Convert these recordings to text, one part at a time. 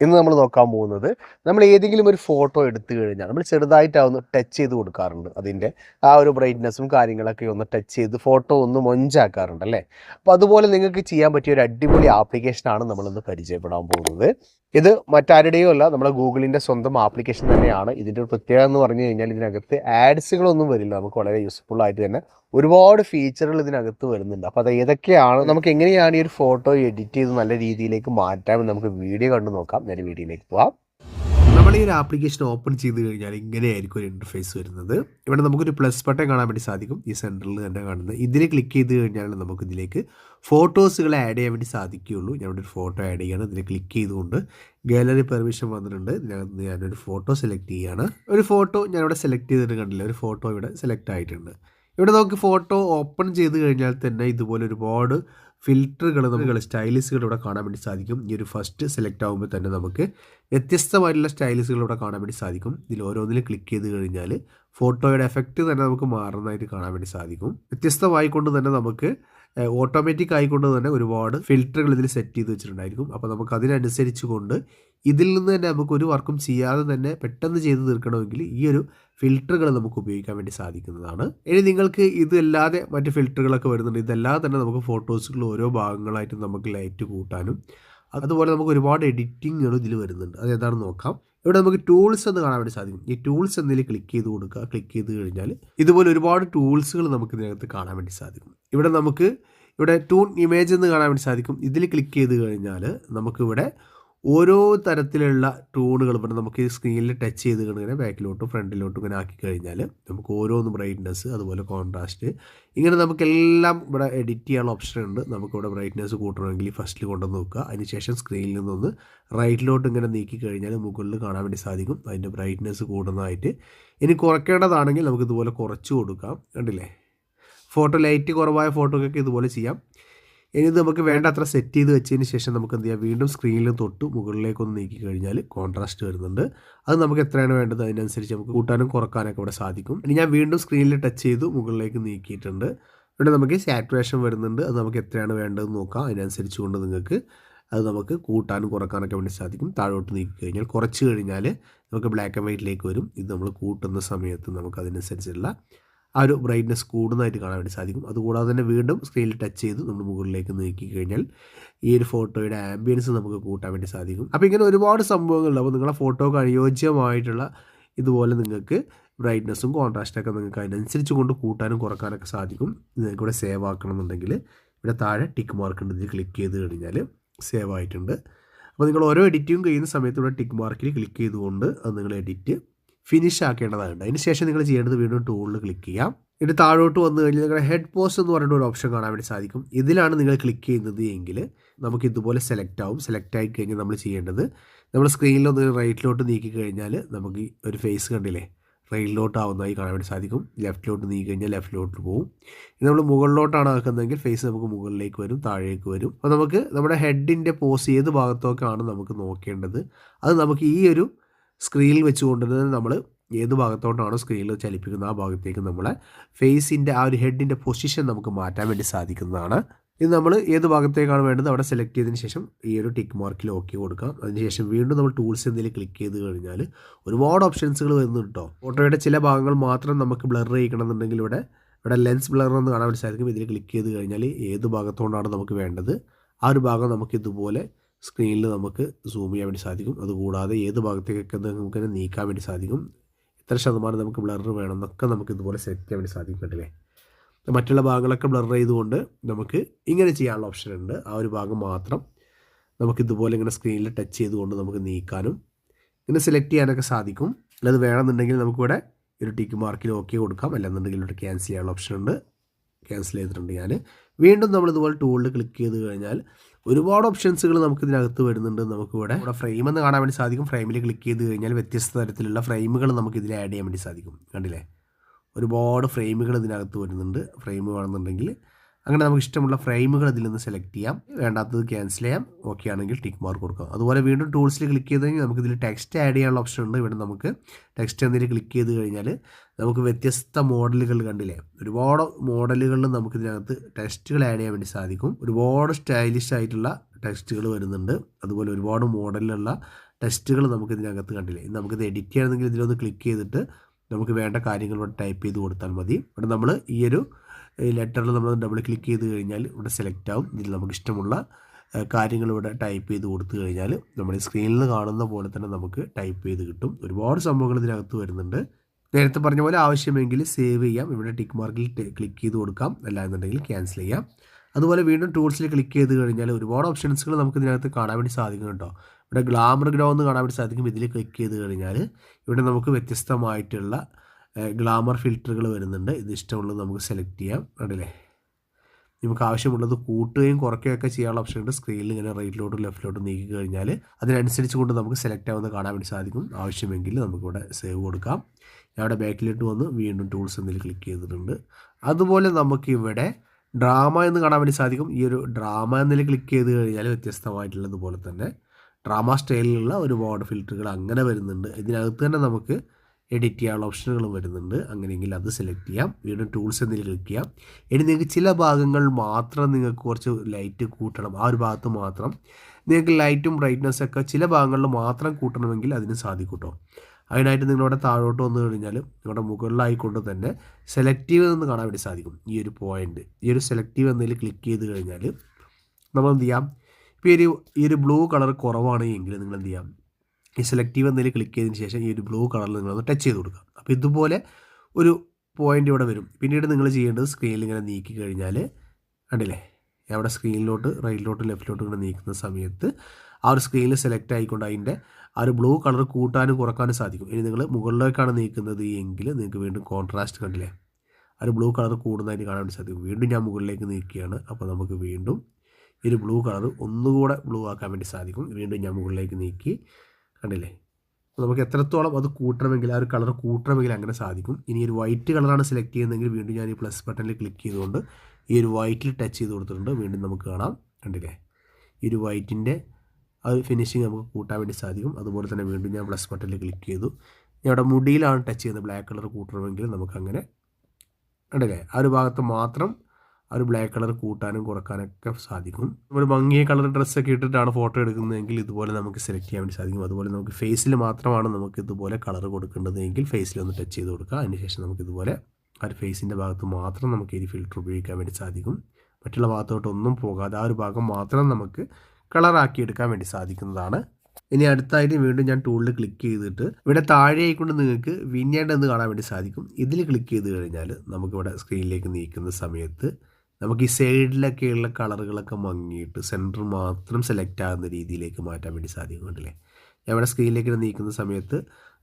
ഇന്ന് നമ്മൾ നോക്കാൻ പോകുന്നത് നമ്മൾ ഏതെങ്കിലും ഒരു ഫോട്ടോ എടുത്തു കഴിഞ്ഞാൽ നമ്മൾ ചെറുതായിട്ടാവുന്ന ടച്ച് ചെയ്ത് കൊടുക്കാറുണ്ട്. അതിന്റെ ആ ഒരു ബ്രൈറ്റ്നെസ്സും കാര്യങ്ങളൊക്കെ ഒന്ന് ടച്ച് ചെയ്ത് ഫോട്ടോ ഒന്ന് മൊഞ്ചാക്കാറുണ്ട് അല്ലേ? അപ്പോൾ അതുപോലെ നിങ്ങൾക്ക് ചെയ്യാൻ പറ്റിയ ഒരു അടിപൊളി ആപ്ലിക്കേഷനാണ് നമ്മളിന്ന് പരിചയപ്പെടാൻ പോകുന്നത്. ഇത് മറ്റാരുടെയോ അല്ല നമ്മുടെ ഗൂഗിളിന്റെ സ്വന്തം ആപ്ലിക്കേഷൻ തന്നെയാണ്. ഇതിന്റെ ഒരു പ്രത്യേകത എന്ന് പറഞ്ഞു കഴിഞ്ഞാൽ ഇതിനകത്ത് ആഡ്സുകളൊന്നും വരില്ല. നമുക്ക് വളരെ യൂസ്ഫുൾ ആയിട്ട് തന്നെ ഒരുപാട് ഫീച്ചറുകൾ ഇതിനകത്ത് വരുന്നുണ്ട്. അപ്പോൾ അത് ഏതൊക്കെയാണ്? നമുക്ക് എങ്ങനെയാണ് ഈ ഒരു ഫോട്ടോ എഡിറ്റ് ചെയ്ത് നല്ല രീതിയിലേക്ക് മാറ്റാമെന്ന് നമുക്ക് വീഡിയോ കണ്ടു നോക്കാം. നേരെ വീഡിയോയിലേക്ക് പോവാം. നമ്മൾ ഈ ഒരു ആപ്ലിക്കേഷൻ ഓപ്പൺ ചെയ്ത് കഴിഞ്ഞാൽ ഇങ്ങനെയായിരിക്കും ഒരു ഇന്റർഫേസ് വരുന്നത്. ഇവിടെ നമുക്കൊരു പ്ലസ് ബട്ടൺ കാണാൻ വേണ്ടി സാധിക്കും. ഈ സെന്ററിൽ തന്നെ കാണുന്നത്. ഇതിനെ ക്ലിക്ക് ചെയ്ത് കഴിഞ്ഞാൽ നമുക്ക് ഇതിലേക്ക് ഫോട്ടോസുകൾ ആഡ് ചെയ്യാൻ വേണ്ടി സാധിക്കുകയുള്ളൂ. ഞാനിവിടെ ഒരു ഫോട്ടോ ആഡ് ചെയ്യാണ് ഇതിനെ ക്ലിക്ക് ചെയ്തുകൊണ്ട് ഗാലറി പെർമിഷൻ വന്നിട്ടുണ്ട്. ഇതിനകത്ത് ഞാനൊരു ഫോട്ടോ സെലക്ട് ചെയ്യുകയാണ്. ഒരു ഫോട്ടോ ഞാനിവിടെ സെലക്ട് ചെയ്തിട്ട് കണ്ടില്ല. ഒരു ഫോട്ടോ ഇവിടെ സെലക്ട് ആയിട്ടുണ്ട്. ഇവിടെ നമുക്ക് ഫോട്ടോ ഓപ്പൺ ചെയ്ത് കഴിഞ്ഞാൽ തന്നെ ഇതുപോലെ ഒരുപാട് ഫിൽറ്ററുകൾ നമുക്ക് സ്റ്റൈലിസുകൾ ഇവിടെ കാണാൻ വേണ്ടി സാധിക്കും. ഈ ഒരു ഫസ്റ്റ് സെലക്ട് ആകുമ്പോൾ തന്നെ നമുക്ക് വ്യത്യസ്തമായിട്ടുള്ള സ്റ്റൈലിസുകൾ ഇവിടെ കാണാൻ വേണ്ടി സാധിക്കും. ഇതിൽ ഓരോന്നിലും ക്ലിക്ക് ചെയ്ത് കഴിഞ്ഞാൽ ഫോട്ടോയുടെ എഫക്റ്റ് തന്നെ നമുക്ക് മാറുന്നതായിട്ട് കാണാൻ വേണ്ടി സാധിക്കും. വ്യത്യസ്തമായിക്കൊണ്ട് തന്നെ നമുക്ക് ഓട്ടോമാറ്റിക് ആയിക്കൊണ്ട് തന്നെ ഒരുപാട് ഫിൽറ്ററുകൾ ഇതിൽ സെറ്റ് ചെയ്ത് വെച്ചിട്ടുണ്ടായിരിക്കും. അപ്പോൾ നമുക്ക് അതിനനുസരിച്ച് കൊണ്ട് ഇതിൽ നിന്ന് തന്നെ നമുക്ക് ഒരു വർക്കും ചെയ്യാതെ തന്നെ പെട്ടെന്ന് ചെയ്ത് തീർക്കണമെങ്കിൽ ഈ ഒരു ഫിൽറ്ററുകൾ നമുക്ക് ഉപയോഗിക്കാൻ വേണ്ടി സാധിക്കുന്നതാണ്. ഇനി നിങ്ങൾക്ക് ഇതല്ലാതെ മറ്റ് ഫിൽറ്ററുകളൊക്കെ വരുന്നുണ്ട്. ഇതെല്ലാം തന്നെ നമുക്ക് ഫോട്ടോസുകൾ ഓരോ ഭാഗങ്ങളായിട്ട് നമുക്ക് ലൈറ്റ് കൂട്ടാനും അതുപോലെ നമുക്ക് ഒരുപാട് എഡിറ്റിങ്ങുകൾ ഇതിൽ വരുന്നുണ്ട്. അത് ഏതാണെന്ന് നോക്കാം. ഇവിടെ നമുക്ക് ടൂൾസ് എന്ന് കാണാൻ വേണ്ടി സാധിക്കും. ഈ ടൂൾസ് എന്നതിൽ ക്ലിക്ക് ചെയ്ത് കൊടുക്കുക. ക്ലിക്ക് ചെയ്ത് കഴിഞ്ഞാൽ ഇതുപോലെ ഒരുപാട് ടൂൾസുകൾ നമുക്ക് ഇതിനകത്ത് കാണാൻ വേണ്ടി സാധിക്കും. ഇവിടെ നമുക്ക് ഇവിടെ ടൂൺ ഇമേജ് എന്ന് കാണാൻ വേണ്ടി സാധിക്കും. ഇതിൽ ക്ലിക്ക് ചെയ്ത് കഴിഞ്ഞാൽ നമുക്കിവിടെ ഓരോ തരത്തിലുള്ള ടൂണുകൾ ഇവിടെ നമുക്ക് ഈ സ്ക്രീനിൽ ടച്ച് ചെയ്ത് ഇങ്ങനെ ബാക്കിലോട്ടും ഫ്രണ്ടിലോട്ടും ഇങ്ങനെ ആക്കി കഴിഞ്ഞാൽ നമുക്ക് ഓരോന്ന് ബ്രൈറ്റ്നസ് അതുപോലെ കോൺട്രാസ്റ്റ് ഇങ്ങനെ നമുക്കെല്ലാം ഇവിടെ എഡിറ്റ് ചെയ്യാനുള്ള ഓപ്ഷൻ ഉണ്ട്. നമുക്കിവിടെ ബ്രൈറ്റ്നസ് കൂട്ടണമെങ്കിൽ ഫസ്റ്റിൽ കൊണ്ടുവന്ന് നോക്കുക. അതിനുശേഷം സ്ക്രീനിൽ നിന്നൊന്ന് റൈറ്റിലോട്ട് ഇങ്ങനെ നീക്കി കഴിഞ്ഞാൽ മുകളിൽ കാണാൻ വേണ്ടി സാധിക്കും. അതിന്റെ ബ്രൈറ്റ്നസ് കൂടുന്നതായിട്ട്. ഇനി കുറയ്ക്കേണ്ടതാണെങ്കിൽ നമുക്ക് ഇതുപോലെ കുറച്ച് കൊടുക്കാം. കണ്ടില്ലേ? ഫോട്ടോ ലൈറ്റ് കുറവായ ഫോട്ടോക്കൊക്കെ ഇതുപോലെ ചെയ്യാം. ഇനി നമുക്ക് വേണ്ട അത്ര സെറ്റ് ചെയ്ത് വെച്ചതിന് ശേഷം നമുക്ക് എന്ത് ചെയ്യാം? വീണ്ടും സ്ക്രീനിൽ തൊട്ട് മുകളിലേക്കൊന്ന് നീക്കി കഴിഞ്ഞാൽ കോൺട്രാസ്റ്റ് വരുന്നുണ്ട്. അത് നമുക്ക് എത്രയാണ് വേണ്ടത്? അതിനനുസരിച്ച് നമുക്ക് കൂട്ടാനും കുറക്കാനൊക്കെ ഇവിടെ സാധിക്കും. ഇനി ഞാൻ വീണ്ടും സ്ക്രീനിൽ ടച്ച് ചെയ്തു മുകളിലേക്ക് നീക്കിയിട്ടുണ്ട്. ഇവിടെ നമുക്ക് സാറ്റുറേഷൻ വരുന്നുണ്ട്. അത് നമുക്ക് എത്രയാണ് വേണ്ടതെന്ന് നോക്കാം. അതിനനുസരിച്ച് കൊണ്ട് നിങ്ങൾക്ക് അത് നമുക്ക് കൂട്ടാനും കുറക്കാനൊക്കെ വേണ്ടി സാധിക്കും. താഴോട്ട് നീക്കി കഴിഞ്ഞാൽ കുറച്ച് കഴിഞ്ഞാൽ നമുക്ക് ബ്ലാക്ക് ആൻഡ് വൈറ്റിലേക്ക് വരും. ഇത് നമ്മൾ കൂട്ടുന്ന സമയത്ത് നമുക്ക് അതിനനുസരിച്ചുള്ള ആ ഒരു ബ്രൈറ്റ്നെസ് കൂടുന്നതായിട്ട് കാണാൻ വേണ്ടി സാധിക്കും. അതുകൂടാതെ തന്നെ വീണ്ടും സ്ക്രീനിൽ ടച്ച് ചെയ്ത് നമ്മൾ മുകളിലേക്ക് നീക്കി കഴിഞ്ഞാൽ ഈ ഒരു ഫോട്ടോയുടെ ആംബിയൻസ് നമുക്ക് കൂട്ടാൻ വേണ്ടി സാധിക്കും. അപ്പോൾ ഇങ്ങനെ ഒരുപാട് സംഭവങ്ങളുണ്ട്. അപ്പോൾ നിങ്ങളുടെ ഫോട്ടോക്ക് അനുയോജ്യമായിട്ടുള്ള ഇതുപോലെ നിങ്ങൾക്ക് ബ്രൈറ്റ്നസ്സും കോൺട്രാസ്റ്റൊക്കെ നിങ്ങൾക്ക് അതിനനുസരിച്ച് കൊണ്ട് കൂട്ടാനും കുറക്കാനൊക്കെ സാധിക്കും. നിങ്ങൾക്ക് ഇവിടെ സേവ് ആക്കണമെന്നുണ്ടെങ്കിൽ ഇവിടെ താഴെ ടിക്ക് മാർക്ക് ഉണ്ട്. ഇതിൽ ക്ലിക്ക് ചെയ്ത് കഴിഞ്ഞാൽ സേവ് ആയിട്ടുണ്ട്. അപ്പോൾ നിങ്ങൾ ഓരോ എഡിറ്റിംഗ് കഴിയുന്ന സമയത്ത് ഇവിടെ ടിക്ക് മാർക്കിൽ ക്ലിക്ക് ചെയ്തുകൊണ്ട് അത് നിങ്ങൾ എഡിറ്റ് ഫിനിഷ് ആക്കേണ്ടതാണ് അതിനുശേഷം നിങ്ങൾ ചെയ്യേണ്ടത് വീണ്ടും ടൂളിൽ ക്ലിക്ക് ചെയ്യാം. ഇത് താഴോട്ട് വന്നു കഴിഞ്ഞാൽ നിങ്ങളുടെ ഹെഡ് പോസ്റ്റ് എന്ന് പറഞ്ഞൊരു ഒരു ഓപ്ഷൻ കാണാൻ വേണ്ടി സാധിക്കും. ഇതിലാണ് നിങ്ങൾ ക്ലിക്ക് ചെയ്യുന്നത് എങ്കിൽ നമുക്ക് ഇതുപോലെ സെലക്ട് ആവും. സെലക്ട് ആയി കഴിഞ്ഞാൽ നമ്മൾ ചെയ്യേണ്ടത് നമ്മൾ സ്ക്രീനിൽ ഒന്ന് റൈറ്റിലോട്ട് നീക്കി കഴിഞ്ഞാൽ നമുക്ക് ഒരു ഫേസ് കണ്ടില്ലേ? റൈറ്റിലോട്ട് ആവുന്നതായി കാണാൻ വേണ്ടി സാധിക്കും. ലെഫ്റ്റിലോട്ട് നീക്കി കഴിഞ്ഞാൽ ലെഫ്റ്റിലോട്ട് പോകും ഇത് നമ്മൾ മുകളിലോട്ടാണ് ആക്കുന്നതെങ്കിൽ ഫേസ് നമുക്ക് മുകളിലേക്ക് വരും താഴേക്ക് വരും. അപ്പോൾ നമുക്ക് നമ്മുടെ ഹെഡിന്റെ പോസ് ഏത് ഭാഗത്തൊക്കെയാണ് നമുക്ക് നോക്കേണ്ടത്. അത് നമുക്ക് ഈ ഒരു സ്ക്രീനിൽ തന്നെ നമ്മൾ ഏത് ഭാഗത്തോട്ടാണോ സ്ക്രീനിൽ ചലിപ്പിക്കുന്നത് ആ ഭാഗത്തേക്ക് നമ്മളെ ഫേസിന്റെ ആ ഒരു ഹെഡിന്റെ പൊസിഷൻ നമുക്ക് മാറ്റാൻ വേണ്ടി സാധിക്കുന്നതാണ്. ഇത് നമ്മൾ ഏത് ഭാഗത്തേക്കാണ് വേണ്ടത് അവിടെ സെലക്ട് ചെയ്തതിന് ശേഷം ഈ ഒരു ടിക്ക് മാർക്കിൽ ഓക്കെ കൊടുക്കാം. അതിനുശേഷം വീണ്ടും നമ്മൾ ടൂൾസ് എന്തെങ്കിലും ക്ലിക്ക് ചെയ്ത് കഴിഞ്ഞാൽ ഒരുപാട് ഓപ്ഷൻസുകൾ വരുന്നുണ്ട് കേട്ടോ ഫോട്ടോയുടെ ചില ഭാഗങ്ങൾ മാത്രം നമുക്ക് ബ്ലർ ചെയ്യിക്കണമെന്നുണ്ടെങ്കിൽ ഇവിടെ ഇവിടെ ലെൻസ് ബ്ലർ എന്ന് കാണാൻ വേണ്ടി സാധിക്കും. ഇതിൽ ക്ലിക്ക് ചെയ്ത് കഴിഞ്ഞാൽ ഏത് ഭാഗത്തോണ്ടാണ് നമുക്ക് വേണ്ടത്? ആ ഒരു ഭാഗം നമുക്ക് ഇതുപോലെ സ്ക്രീനിൽ നമുക്ക് സൂം ചെയ്യാൻ വേണ്ടി സാധിക്കും. അതുകൂടാതെ ഏത് ഭാഗത്തേക്കൊക്കെ നമുക്ക് നീക്കാൻ വേണ്ടി സാധിക്കും. എത്ര ശതമാനം നമുക്ക് ബ്ലർ വേണം എന്നൊക്കെ നമുക്ക് ഇതുപോലെ സെറ്റ് ചെയ്യാൻ വേണ്ടി സാധിക്കും കണ്ടില്ലേ? മറ്റുള്ള ഭാഗങ്ങളൊക്കെ ബ്ലർ ചെയ്തുകൊണ്ട് നമുക്ക് ഇങ്ങനെ ചെയ്യാനുള്ള ഓപ്ഷൻ ഉണ്ട്. ആ ഒരു ഭാഗം മാത്രം നമുക്ക് ഇതുപോലെ ഇങ്ങനെ സ്ക്രീനിൽ ടച്ച് ചെയ്തുകൊണ്ട് നമുക്ക് നീക്കാനും ഇങ്ങനെ സെലക്ട് ചെയ്യാനൊക്കെ സാധിക്കും. അല്ലത് വേണമെന്നുണ്ടെങ്കിൽ നമുക്കിവിടെ ഒരു ടിക്ക് മാർക്കിൽ ഓക്കെ കൊടുക്കാം. അല്ലെന്നുണ്ടെങ്കിൽ ഇവിടെ ക്യാൻസൽ ചെയ്യാനുള്ള ഓപ്ഷൻ ഉണ്ട്. ക്യാൻസൽ ചെയ്തിട്ടുണ്ട് ഞാൻ വീണ്ടും നമ്മൾ ഇതുപോലെ ടൂളിൽ ക്ലിക്ക് ചെയ്ത് കഴിഞ്ഞാൽ ഒരുപാട് ഓപ്ഷൻസുകൾ നമുക്ക് ഇതിനകത്ത് വരുന്നുണ്ട് നമുക്ക് ഇവിടെ ഇവിടെ ഫ്രെയിം എന്ന് കാണാൻ വേണ്ടി സാധിക്കും. ഫ്രെയിമിൽ ക്ലിക്ക് ചെയ്ത് കഴിഞ്ഞാൽ വ്യത്യസ്ത തരത്തിലുള്ള ഫ്രെയിമുകൾ നമുക്ക് ഇതിൽ ആഡ് ചെയ്യാൻ വേണ്ടി സാധിക്കും. കണ്ടില്ലേ? ഒരുപാട് ഫ്രെയിമുകൾ ഇതിനകത്ത് വരുന്നുണ്ട്. ഫ്രെയിം വേണമെന്നുണ്ടെങ്കിൽ അങ്ങനെ നമുക്ക് ഇഷ്ടമുള്ള ഫ്രെയിമുകൾ ഇതിൽ നിന്ന് സെലക്ട് ചെയ്യാം. വേണ്ടാത്തത് ക്യാൻസൽ ചെയ്യാം. ഓക്കെ ആണെങ്കിൽ ടിക്ക് മാർക്ക് കൊടുക്കാം. അതുപോലെ വീണ്ടും ടൂൾസിൽ ക്ലിക്ക് ചെയ്ത് കഴിഞ്ഞാൽ നമുക്ക് ഇതിൽ ടെക്സ്റ്റ് ആഡ് ചെയ്യാനുള്ള ഓപ്ഷൻ ഉണ്ട്. ഇവിടെ നമുക്ക് ടെക്സ്റ്റ് എന്നതിൽ ക്ലിക്ക് ചെയ്ത് കഴിഞ്ഞാൽ നമുക്ക് വ്യത്യസ്ത മോഡലുകൾ കണ്ടില്ലേ? ഒരുപാട് മോഡലുകളിൽ നമുക്ക് ഇതിനകത്ത് ടെക്സ്റ്റുകൾ ആഡ് ചെയ്യാൻ വേണ്ടി സാധിക്കും. ഒരുപാട് സ്റ്റൈലിഷ് ആയിട്ടുള്ള ടെക്സ്റ്റുകൾ വരുന്നുണ്ട്. അതുപോലെ ഒരുപാട് മോഡലിലുള്ള ടെക്സ്റ്റുകൾ നമുക്ക് ഇതിനകത്ത് കണ്ടില്ലേ? നമുക്കിത് എഡിറ്റ് ചെയ്യണമെങ്കിൽ ഇതിലൊന്ന് ക്ലിക്ക് ചെയ്തിട്ട് നമുക്ക് വേണ്ട കാര്യങ്ങൾ ടൈപ്പ് ചെയ്ത് കൊടുത്താൽ മതി. ഇവിടെ നമ്മൾ ഈയൊരു ലെറ്ററിൽ നമ്മൾ ഡബിൾ ക്ലിക്ക് ചെയ്ത് കഴിഞ്ഞാൽ ഇവിടെ സെലക്ട് ആവും. ഇതിൽ നമുക്ക് ഇഷ്ടമുള്ള കാര്യങ്ങൾ ഇവിടെ ടൈപ്പ് ചെയ്ത് കൊടുത്തു കഴിഞ്ഞാൽ നമ്മുടെ സ്ക്രീനിൽ കാണുന്ന പോലെ തന്നെ നമുക്ക് ടൈപ്പ് ചെയ്ത് കിട്ടും. ഒരുപാട് സംഭവങ്ങൾ ഇതിനകത്ത് വരുന്നുണ്ട്. നേരത്തെ പറഞ്ഞ പോലെ ആവശ്യമെങ്കിൽ സേവ് ചെയ്യാം. ഇവിടെ ടിക്ക് മാർക്കിൽ ക്ലിക്ക് ചെയ്ത് കൊടുക്കാം. അല്ല എന്നുണ്ടെങ്കിൽ ക്യാൻസൽ ചെയ്യാം. അതുപോലെ വീണ്ടും ടൂൾസിൽ ക്ലിക്ക് ചെയ്ത് കഴിഞ്ഞാൽ ഒരുപാട് ഓപ്ഷൻസുകൾ നമുക്ക് ഇതിനകത്ത് കാണാൻ വേണ്ടി സാധിക്കും കേട്ടോ. ഇവിടെ ഗ്ലാമർ ഗ്രോ എന്ന് കാണാൻ വേണ്ടി സാധിക്കും. ഇതിൽ ക്ലിക്ക് ചെയ്ത് കഴിഞ്ഞാൽ ഇവിടെ നമുക്ക് വ്യത്യസ്തമായിട്ടുള്ള ഗ്ലാമർ ഫിൽറ്ററുകൾ വരുന്നുണ്ട്. ഇത് ഇഷ്ടമുള്ളത് നമുക്ക് സെലക്ട് ചെയ്യാം. കണ്ടില്ലേ? നമുക്ക് ആവശ്യമുള്ളത് കൂട്ടുകയും കുറയ്ക്കുകയൊക്കെ ചെയ്യാനുള്ള ഓപ്ഷൻ ഉണ്ട്. സ്ക്രീനിൽ ഇങ്ങനെ റൈറ്റിലോട്ടും ലെഫ്റ്റിലോട്ടും നീക്കി കഴിഞ്ഞാൽ അതിനനുസരിച്ച് കൊണ്ട് നമുക്ക് സെലക്ട് ആവുന്ന കാണാൻ വേണ്ടി സാധിക്കും. ആവശ്യമെങ്കിൽ നമുക്കിവിടെ സേവ് കൊടുക്കാം. അവിടെ ബാക്കിലോട്ട് വന്ന് വീണ്ടും ടൂൾസ് എന്നതിൽ ക്ലിക്ക് ചെയ്തിട്ടുണ്ട്. അതുപോലെ നമുക്കിവിടെ ഡ്രാമ എന്ന് കാണാൻ വേണ്ടി സാധിക്കും. ഈ ഒരു ഡ്രാമ എന്നതിൽ ക്ലിക്ക് ചെയ്ത് കഴിഞ്ഞാൽ വ്യത്യസ്തമായിട്ടുള്ളതുപോലെ തന്നെ ഡ്രാമ സ്റ്റൈലിലുള്ള ഒരുപാട് ഫിൽറ്ററുകൾ അങ്ങനെ വരുന്നുണ്ട്. ഇതിനകത്ത് തന്നെ നമുക്ക് എഡിറ്റ് ചെയ്യാനുള്ള ഓപ്ഷനുകളും വരുന്നുണ്ട്. അങ്ങനെയെങ്കിൽ അത് സെലക്ട് ചെയ്യാം. വീണ്ടും ടൂൾസ് എന്നതിൽ ക്ലിക്ക് ചെയ്യാം. ഇനി നിങ്ങൾക്ക് ചില ഭാഗങ്ങൾ മാത്രം നിങ്ങൾക്ക് കുറച്ച് ലൈറ്റ് കൂട്ടണം. ആ ഒരു ഭാഗത്ത് മാത്രം. നിങ്ങൾക്ക് ലൈറ്റും ബ്രൈറ്റ്നസ് ഒക്കെ ചില ഭാഗങ്ങളിൽ മാത്രം കൂട്ടണമെങ്കിൽ അതിന് സാധിക്കൂട്ടോ. കേട്ടോ അതിനായിട്ട് നിങ്ങളുടെ താഴോട്ട് വന്നു കഴിഞ്ഞാൽ നിങ്ങളുടെ മുകളിലായിക്കൊണ്ട് തന്നെ സെലക്റ്റീവ് എന്ന് കാണാൻ വേണ്ടി സാധിക്കും. ഈ ഒരു പോയിന്റ് ഈ ഒരു സെലക്റ്റീവ് എന്നതിൽ ക്ലിക്ക് ചെയ്ത് കഴിഞ്ഞാൽ നമ്മൾ എന്ത് ചെയ്യാം? ഇപ്പോൾ ഈ ഒരു ഈ ഒരു ബ്ലൂ കളർ കുറവാണ് എങ്കിൽ നിങ്ങൾ എന്ത് ചെയ്യാം? ഈ സെലക്റ്റീവ് എന്നതിൽ ക്ലിക്ക് ചെയ്തതിന് ശേഷം ഈ ഒരു ബ്ലൂ കളറിൽ നിങ്ങളൊന്ന് ടച്ച് ചെയ്ത് കൊടുക്കുക. അപ്പോൾ ഇതുപോലെ ഒരു പോയിന്റ് ഇവിടെ വരും. പിന്നീട് നിങ്ങൾ ചെയ്യേണ്ടത് സ്ക്രീനിൽ ഇങ്ങനെ നീക്കി കഴിഞ്ഞാൽ കണ്ടില്ലേ? അവിടെ സ്ക്രീനിലോട്ട് റൈറ്റിലോട്ട് ലെഫ്റ്റിലോട്ട് ഇങ്ങനെ നീക്കുന്ന സമയത്ത് ആ ഒരു സ്ക്രീനിൽ സെലക്ട് ആയിക്കൊണ്ട് അതിന്റെ ആ ഒരു ബ്ലൂ കളർ കൂട്ടാനും കുറക്കാനും സാധിക്കും. ഇനി നിങ്ങൾ മുകളിലേക്കാണ് നീക്കുന്നത് എങ്കിൽ നിങ്ങൾക്ക് വീണ്ടും കോൺട്രാസ്റ്റ് കണ്ടില്ലേ? ആ ഒരു ബ്ലൂ കളർ കൂടുന്നതായിട്ട് കാണാൻ വേണ്ടി സാധിക്കും. വീണ്ടും ഞാൻ മുകളിലേക്ക് നീക്കുകയാണ്. അപ്പോൾ നമുക്ക് വീണ്ടും ഈ ഒരു ബ്ലൂ കളർ ഒന്നുകൂടെ ബ്ലൂ ആക്കാൻ വേണ്ടി സാധിക്കും. വീണ്ടും ഞാൻ മുകളിലേക്ക് നീക്കി കണ്ടില്ലേ? നമുക്ക് എത്രത്തോളം അത് കൂട്ടണമെങ്കിൽ ആ ഒരു കളർ കൂട്ടണമെങ്കിൽ അങ്ങനെ സാധിക്കും. ഇനി ഒരു വൈറ്റ് കളറാണ് സെലക്ട് ചെയ്യുന്നതെങ്കിൽ വീണ്ടും ഞാൻ ഈ പ്ലസ് ബട്ടണിൽ ക്ലിക്ക് ചെയ്തുകൊണ്ട് ഈ ഒരു വൈറ്റിൽ ടച്ച് ചെയ്ത് കൊടുത്തിട്ടുണ്ട്. വീണ്ടും നമുക്ക് കാണാം. കണ്ടില്ലേ? ഈ ഒരു വൈറ്റിന്റെ ആ ഒരു ഫിനിഷിങ് നമുക്ക് കൂട്ടാൻ വേണ്ടി സാധിക്കും. അതുപോലെ തന്നെ വീണ്ടും ഞാൻ പ്ലസ് ബട്ടണിൽ ക്ലിക്ക് ചെയ്തു. ഞാൻ അവിടെ മുടിയിലാണ് ടച്ച് ചെയ്യുന്നത്. ബ്ലാക്ക് കളർ കൂട്ടണമെങ്കിൽ നമുക്കങ്ങനെ കണ്ടില്ലേ? ആ ഒരു ഭാഗത്ത് മാത്രം ആ ഒരു ബ്ലാക്ക് കളർ കൂട്ടാനും കുറക്കാനൊക്കെ സാധിക്കും. ഒരു ഭംഗിയ കളർ ഡ്രസ്സൊക്കെ ഇട്ടിട്ടാണ് ഫോട്ടോ എടുക്കുന്നതെങ്കിൽ ഇതുപോലെ നമുക്ക് സെലക്ട് ചെയ്യാൻ വേണ്ടി സാധിക്കും. അതുപോലെ നമുക്ക് ഫേസിൽ മാത്രമാണ് നമുക്ക് ഇതുപോലെ കളർ കൊടുക്കേണ്ടതെങ്കിൽ ഫേസിൽ ഒന്ന് ടച്ച് ചെയ്ത് കൊടുക്കുക. അതിനുശേഷം നമുക്ക് ഇതുപോലെ ആ ഒരു ഫേസിന്റെ ഭാഗത്ത് മാത്രം നമുക്ക് ഈ ഫിൽറ്റർ ഉപയോഗിക്കാൻ വേണ്ടി സാധിക്കും. മറ്റുള്ള ഭാഗത്തോട്ടൊന്നും പോകാതെ ആ ഒരു ഭാഗം മാത്രം നമുക്ക് കളറാക്കി എടുക്കാൻ വേണ്ടി സാധിക്കുന്നതാണ്. ഇനി അടുത്തായിട്ട് വീണ്ടും ഞാൻ ടൂളിൽ ക്ലിക്ക് ചെയ്തിട്ട് ഇവിടെ താഴെയായിക്കൊണ്ട് നിങ്ങൾക്ക് വിന്യാഡ് എന്ന് കാണാൻ വേണ്ടി സാധിക്കും. ഇതിൽ ക്ലിക്ക് ചെയ്ത് കഴിഞ്ഞാൽ നമുക്കിവിടെ സ്ക്രീനിലേക്ക് നീക്കുന്ന സമയത്ത് നമുക്ക് ഈ സൈഡിലൊക്കെയുള്ള കളറുകളൊക്കെ മങ്ങിയിട്ട് സെന്റർ മാത്രം സെലക്ട് ആകുന്ന രീതിയിലേക്ക് മാറ്റാൻ വേണ്ടി സാധിക്കും കണ്ടില്ലേ ഞാൻ ഇവിടെ സ്ക്രീനിലേക്ക് നീക്കുന്ന സമയത്ത്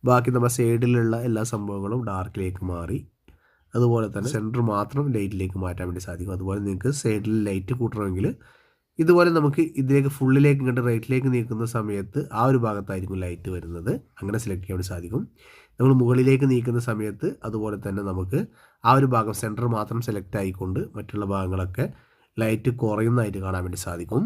ബാക്കി നമ്മുടെ സൈഡിലുള്ള എല്ലാ സംഭവങ്ങളും ഡാർക്കിലേക്ക് മാറി അതുപോലെ തന്നെ സെന്റർ മാത്രം ലൈറ്റിലേക്ക് മാറ്റാൻ വേണ്ടി സാധിക്കും. അതുപോലെ നിങ്ങൾക്ക് സൈഡിൽ ലൈറ്റ് കൂട്ടണമെങ്കിൽ ഇതുപോലെ നമുക്ക് ഇതിലേക്ക് ഫുള്ളിലേക്ക് ഇങ്ങോട്ട് റൈറ്റിലേക്ക് നീക്കുന്ന സമയത്ത് ആ ഒരു ഭാഗത്തായിരിക്കും ലൈറ്റ് വരുന്നത്. അങ്ങനെ സെലക്ട് ചെയ്യാൻ സാധിക്കും. നമ്മൾ മുകളിലേക്ക് നീക്കുന്ന സമയത്ത് അതുപോലെ തന്നെ നമുക്ക് ആ ഒരു ഭാഗം സെന്റർ മാത്രം സെലക്ട് ആയിക്കൊണ്ട് മറ്റുള്ള ഭാഗങ്ങളൊക്കെ ലൈറ്റ് കുറയുന്നതായിട്ട് കാണാൻ വേണ്ടി സാധിക്കും.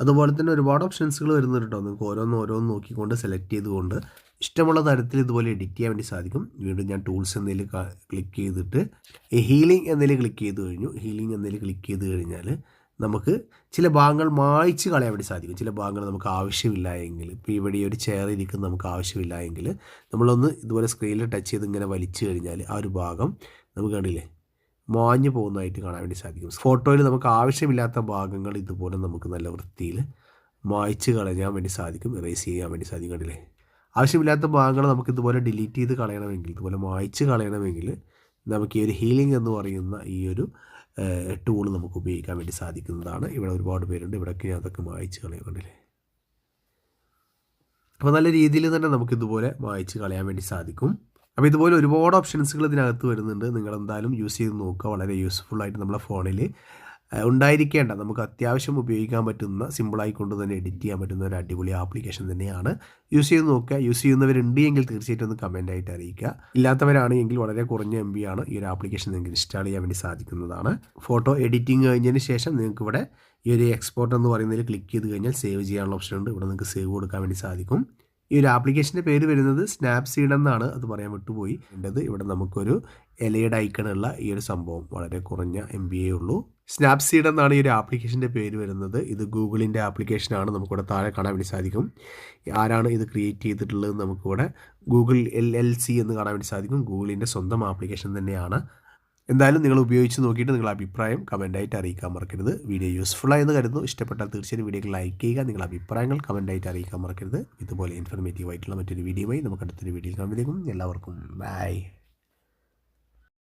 അതുപോലെ തന്നെ ഒരുപാട് ഓപ്ഷൻസുകൾ വരുന്നുണ്ട് കേട്ടോ. നിങ്ങൾക്ക് ഓരോന്ന് ഓരോന്ന് നോക്കിക്കൊണ്ട് സെലക്ട് ചെയ്തുകൊണ്ട് ഇഷ്ടമുള്ള തരത്തിൽ ഇതുപോലെ എഡിറ്റ് ചെയ്യാൻ വേണ്ടി സാധിക്കും. വീണ്ടും ഞാൻ ടൂൾസ് എന്നതിൽ ക്ലിക്ക് ചെയ്തിട്ട് ഹീലിംഗ് എന്നതിൽ ക്ലിക്ക് ചെയ്ത് കഴിഞ്ഞു. ഹീലിംഗ് എന്നതിൽ ക്ലിക്ക് ചെയ്ത് കഴിഞ്ഞാൽ നമുക്ക് ചില ഭാഗങ്ങൾ മായ്ച്ച് കളയാൻ വേണ്ടി സാധിക്കും. ചില ഭാഗങ്ങൾ നമുക്ക് ആവശ്യമില്ല എങ്കിൽ ഇപ്പോൾ ഇവിടെ ഒരു ചെയർ ഇരിക്കുന്ന നമുക്ക് ആവശ്യമില്ല എങ്കിൽ നമ്മളൊന്ന് ഇതുപോലെ സ്ക്രീനിൽ ടച്ച് ചെയ്ത് ഇങ്ങനെ വലിച്ചു കഴിഞ്ഞാൽ ആ ഒരു ഭാഗം നമുക്ക് കണ്ടില്ലേ? മാഞ്ഞു പോകുന്നതായിട്ട് കാണാൻ വേണ്ടി സാധിക്കും. ഫോട്ടോയിൽ നമുക്ക് ആവശ്യമില്ലാത്ത ഭാഗങ്ങൾ ഇതുപോലെ നമുക്ക് നല്ല വൃത്തിയിൽ മായ്ച്ച് കളയാൻ വേണ്ടി സാധിക്കും ഇറേസ് ചെയ്യാൻ വേണ്ടി സാധിക്കും. കണ്ടില്ലേ? ആവശ്യമില്ലാത്ത ഭാഗങ്ങൾ നമുക്ക് ഇതുപോലെ ഡിലീറ്റ് ചെയ്ത് കളയണമെങ്കിൽ ഇതുപോലെ മായ്ച്ച് കളയണമെങ്കിൽ നമുക്ക് ഈ ഒരു ഹീലിംഗ് എന്ന് പറയുന്ന ഈ ഒരു ടൂൾ നമുക്ക് ഉപയോഗിക്കാൻ വേണ്ടി സാധിക്കുന്നതാണ്. ഇവിടെ ഒരുപാട് പേരുണ്ട്. ഇവിടെയൊക്കെ ഞാൻ അതൊക്കെ മായ്ച്ച് കളയാൻ കണ്ടില്ലേ? അപ്പോൾ നല്ല രീതിയിൽ തന്നെ നമുക്ക് ഇതുപോലെ മായ്ച്ച് കളയാൻ വേണ്ടി സാധിക്കും. അപ്പോൾ ഇതുപോലെ ഒരുപാട് ഓപ്ഷൻസുകൾ ഇതിനകത്ത് വരുന്നുണ്ട്. നിങ്ങൾ എന്തായാലും യൂസ് ചെയ്ത് നോക്കുക. വളരെ യൂസ്ഫുൾ ആയിട്ട് നമ്മുടെ ഫോണിൽ ഉണ്ടായിരിക്കേണ്ട. നമുക്ക് അത്യാവശ്യം ഉപയോഗിക്കാൻ പറ്റുന്ന സിമ്പിളായി കൊണ്ട് തന്നെ എഡിറ്റ് ചെയ്യാൻ പറ്റുന്ന ഒരു അടിപൊളി ആപ്ലിക്കേഷൻ തന്നെയാണ്. യൂസ് ചെയ്ത് നോക്കുക. യൂസ് ചെയ്യുന്നവരുണ്ട് എങ്കിൽ തീർച്ചയായിട്ടും ഒന്ന് കമന്റ് ആയിട്ട് അറിയിക്കുക. ഇല്ലാത്തവരാണെങ്കിൽ വളരെ കുറഞ്ഞ എം ബി ആണ് ഈ ഒരു ആപ്ലിക്കേഷൻ നിങ്ങൾക്ക് ഇൻസ്റ്റാൾ ചെയ്യാൻ വേണ്ടി സാധിക്കുന്നതാണ്. ഫോട്ടോ എഡിറ്റിംഗ് കഴിഞ്ഞതിന് ശേഷം നിങ്ങൾക്ക് ഇവിടെ ഈ ഒരു എക്സ്പോർട്ട് എന്ന് പറയുന്നതിൽ ക്ലിക്ക് ചെയ്ത് കഴിഞ്ഞാൽ സേവ് ചെയ്യാനുള്ള ഓപ്ഷൻ ഉണ്ട്. ഇവിടെ നിങ്ങൾക്ക് സേവ് കൊടുക്കാൻ വേണ്ടി സാധിക്കും. ഈ ഒരു ആപ്ലിക്കേഷന്റെ പേര് വരുന്നത് സ്നാപ്സീഡ് എന്നാണ് അത് പറയാൻ വിട്ടുപോയി. എന്റെത് ഇവിടെ നമുക്കൊരു എലയുടെ ഐക്കണുള്ള ഈ ഒരു സംഭവം വളരെ കുറഞ്ഞ എം ബി എ ഉള്ളൂ. സ്നാപ്സീഡ് എന്നാണ് ഈ ഒരു ആപ്ലിക്കേഷന്റെ പേര് വരുന്നത്. ഇത് ഗൂഗിളിന്റെ ആപ്ലിക്കേഷനാണ് നമുക്കിവിടെ താഴെ കാണാൻ വേണ്ടി സാധിക്കും. ആരാണ് ഇത് ക്രിയേറ്റ് ചെയ്തിട്ടുള്ളത്? നമുക്കിവിടെ ഗൂഗിൾ എൽ എൽ സി എന്ന് കാണാൻ വേണ്ടി സാധിക്കും. ഗൂഗിളിന്റെ സ്വന്തം ആപ്ലിക്കേഷൻ തന്നെയാണ്. എന്തായാലും നിങ്ങൾ ഉപയോഗിച്ച് നോക്കിയിട്ട് നിങ്ങളുടെ അഭിപ്രായം കമന്റായിട്ട് അറിയിക്കാൻ മറക്കരുത്. വീഡിയോ യൂസ്ഫുൾ ആയെന്ന് കരുതുന്നു. ഇഷ്ടപ്പെട്ടാൽ തീർച്ചയായും വീഡിയോക്ക് ലൈക്ക് ചെയ്യുക. നിങ്ങളുടെ അഭിപ്രായങ്ങൾ കമന്റായിട്ട് അറിയിക്കാൻ മറക്കരുത്. ഇതുപോലെ ഇൻഫർമേറ്റീവ് ആയിട്ടുള്ള മറ്റൊരു വീഡിയോയുമായി നമുക്ക് അടുത്തൊരു വീഡിയോയിൽ കാണുമ്പോഴേക്കും എല്ലാവർക്കും ബൈ